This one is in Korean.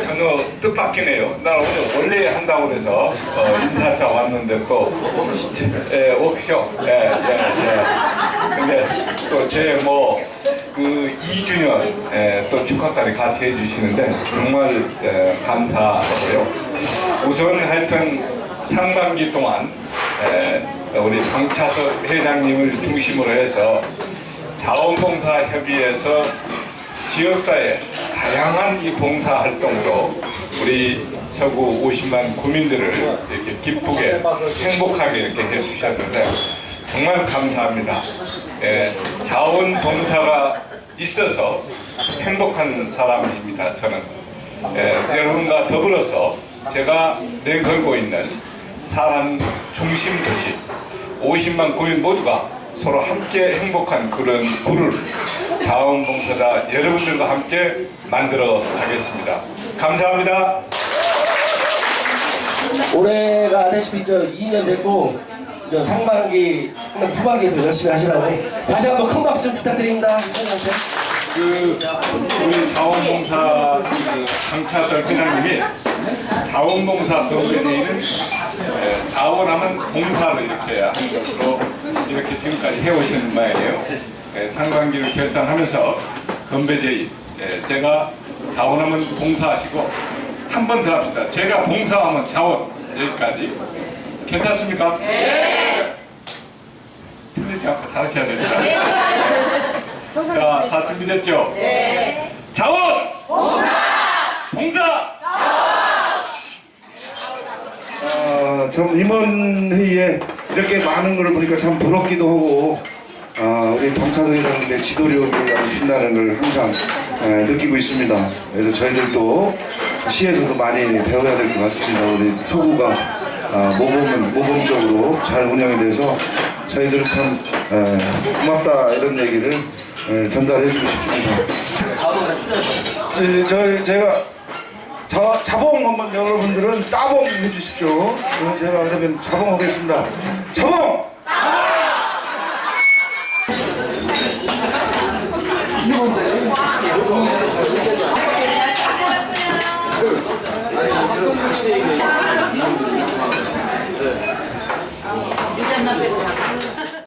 저는 뜻밖이네요. 난 오늘 원래 한다고 그래서 어, 인사차 왔는데 또 예, 워크숍 예, 예, 예. 근데 또 제뭐 그 2주년 예, 또 축하까지 같이 해주시는데 정말 예, 감사하고요. 우선 하여튼 상반기 동안 예, 우리 방차석 회장님을 중심으로 해서 자원봉사 협의회에서 지역사회 다양한 이 봉사 활동으로 우리 서구 50만 구민들을 이렇게 기쁘게 행복하게 이렇게 해주셨는데 정말 감사합니다. 예, 자원봉사가 있어서 행복한 사람입니다. 저는 예, 여러분과 더불어서 제가 내걸고 있는 사람 중심 도시 50만 구민 모두가 서로 함께 행복한 그런 부를 자원봉사자 여러분들과 함께 만들어 가겠습니다. 감사합니다. 올해가 아시다시피 저 2년 됐고 저 상반기 후반기도 열심히 하시라고 다시 한번 큰 박수 부탁드립니다. 그 우리 자원봉사 그 강차설 회장님이 자원봉사 선배대회는 에, 자원하면 봉사로 이렇게 하는 것으로 이렇게 지금까지 해오신 바예요. 에, 상반기를 결산하면서 건배대회 에, 제가 자원하면 봉사하시고 한 번 더 합시다. 제가 봉사하면 자원 여기까지 괜찮습니까? 네. 틀리지 않고 잘하셔야 됩니다. 자, 다 준비됐죠? 네. 자원! 봉사! 봉사! 어, 참 이번 회의에 이렇게 많은 걸 보니까 참 부럽기도 하고 아, 우리 동차동이라는 지도력이 아주 빛나는 걸 항상 에, 느끼고 있습니다. 그래서 저희들도 시에서도 많이 배워야 될 것 같습니다. 우리 서구가 아, 모범, 모범적으로 잘 운영이 돼서 저희들은 참 에, 고맙다 이런 얘기를 예, 전달해 주십시오. 저, 제가 자, 자봉 한번 여러분들은 따봉 해주십시오. 제가 그러면 자봉 하겠습니다. 자봉! 이제 만나뵙